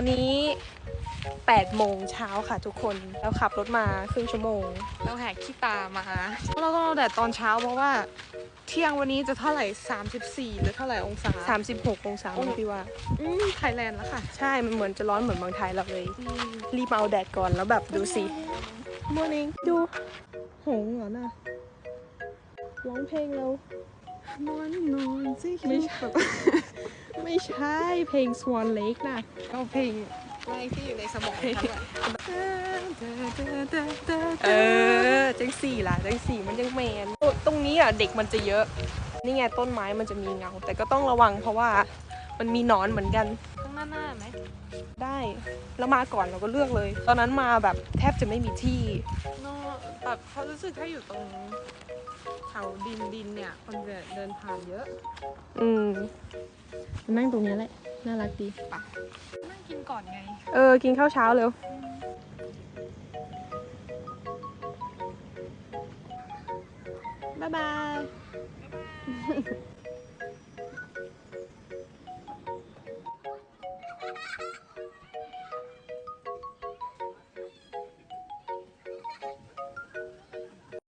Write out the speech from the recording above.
ตอนนี้8โมงเช้าค่ะทุกคน แล้วขับรถมาครึ่งชั่วโมง เราแหกขี้ตามาเราต้องเอาแดดตอนเช้าเพราะว่า เที่ยงวันนี้จะเท่าไหร่ 34 หรือเท่าไหร่องศา 36 องศามั้งพี่ว่า อืมไทยแลนด์แล้วค่ะ ใช่ มันเหมือนจะร้อนเหมือนเมืองไทยเราเลย รีบมาเอาแดดก่อนแล้วแบบดูสิ morning ดู หงส์เหรอน่ะร้องเพลงเรานอนนอนสิไม่ใช่ ไม่ใช่เพลง Swan Lake นะเอาเพลงอะไรที่อยู่ในสมองฉันแหละเออจังสี่ล่ะจังสี่มันยังแมนตรงนี้อะเด็กมันจะเยอะ นี่ไงต้นไม้มันจะมีเงา แต่ก็ต้องระวังเพราะว่ามันมีหนอนเหมือนกันข้างหน้าหน้าไหมได้แล้วมาก่อนเราก็เลือกเลย ตอนนั้นมาแบบแทบจะไม่มีที่นอแบบเขารู้สึกถ้าอยู่ตรงแถวดินดินเนี่ยคนจะเดินผ่านเยอะ อืม นั่งตรงนี้แหละ น่ารักดี นั่งกินก่อนไง เออ กินข้าวเช้าเร็ว บ๊ายบาย Thank you.